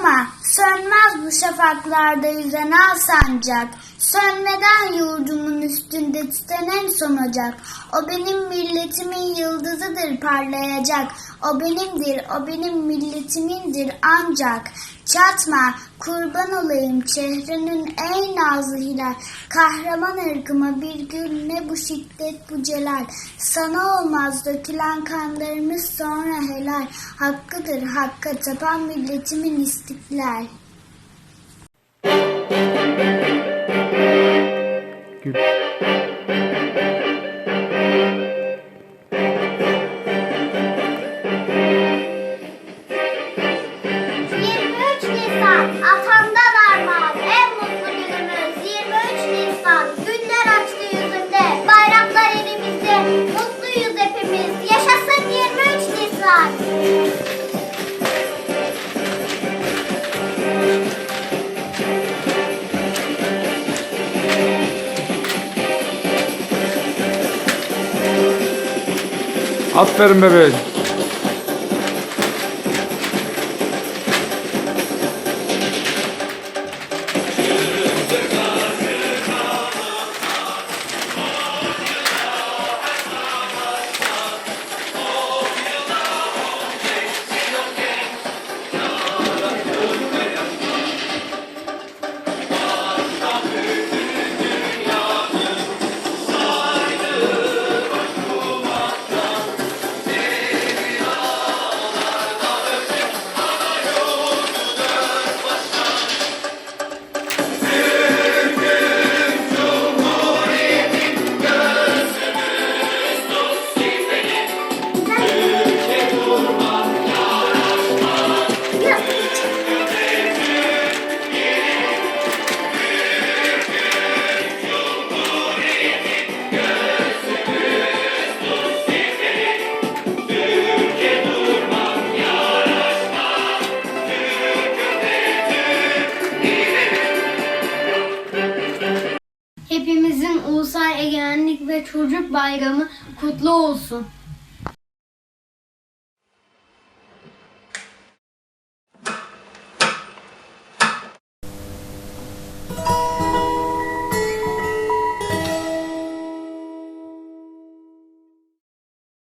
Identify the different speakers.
Speaker 1: korkma, sönmez bu şafaklarda yüzen al sancak. Sönmeden yurdumun üstünde tüten en son ocak. O benim milletimin yıldızıdır parlayacak. O benimdir, o benim milletimindir ancak. Çatma, kurban olayım çehrenin en nazlı hilal. Kahraman ırkıma bir gün ne bu şiddet bu celal. Sana olmaz dökülen kanlarımız sonra helal. Hakkıdır hakka tapan milletimin istiklal. Hepimiz yaşasın 23 Nisan
Speaker 2: Aferin bebeğim.
Speaker 3: Ulusal Egemenlik ve Çocuk Bayramı kutlu olsun.